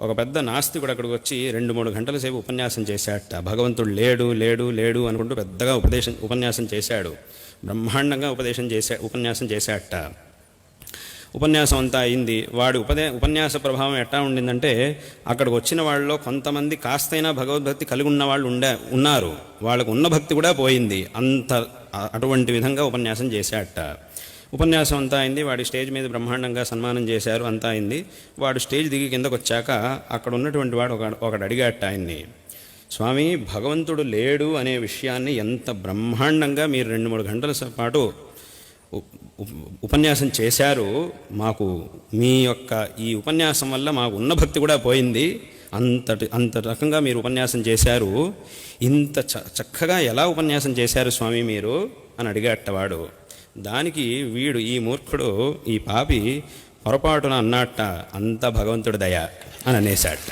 ఒక పెద్ద నాస్తికుడు అక్కడికి వచ్చి రెండు మూడు గంటల సేపు ఉపన్యాసం చేశాడట. భగవంతుడు లేడు లేడు లేడు అనుకుంటూ పెద్దగా ఉపదేశం ఉపన్యాసం చేశాడు. బ్రహ్మాండంగా ఉపదేశం చేశా ఉపన్యాసం చేశాడట. ఉపన్యాసం అంతా అయింది. వాడి ఉపదే ఉపన్యాస ప్రభావం ఎట్టా ఉండిందంటే అక్కడికి వచ్చిన వాళ్ళలో కొంతమంది కాస్తైనా భగవద్భక్తి కలిగి ఉన్న వాళ్ళు ఉండే ఉన్నారు. వాళ్ళకు ఉన్న భక్తి కూడా పోయింది. అంత అటువంటి విధంగా ఉపన్యాసం చేశాడట. ఉపన్యాసం అంతా అయింది. వాడి స్టేజ్ మీద బ్రహ్మాండంగా సన్మానం చేశారు. అంతా అయింది. వాడు స్టేజ్ దిగి కిందకు వచ్చాక అక్కడ ఉన్నటువంటి వాడు ఒక ఒకడు అడిగాట ఆయన్ని స్వామి భగవంతుడు లేడు అనే విషయాన్ని ఎంత బ్రహ్మాండంగా మీరు రెండు మూడు గంటల పాటు ఉపన్యాసం చేశారు. మాకు మీ యొక్క ఈ ఉపన్యాసం వల్ల మాకు ఉన్న భక్తి కూడా పోయింది. అంతటి అంత రకంగా మీరు ఉపన్యాసం చేశారు. ఇంత చ చక్కగా ఎలా ఉపన్యాసం చేశారు స్వామి మీరు? అని అడిగాటవాడు దానికి వీడు ఈ మూర్ఖుడు ఈ పాపి పొరపాటున అన్నట్ట అంత భగవంతుడి దయ అని అనేశాట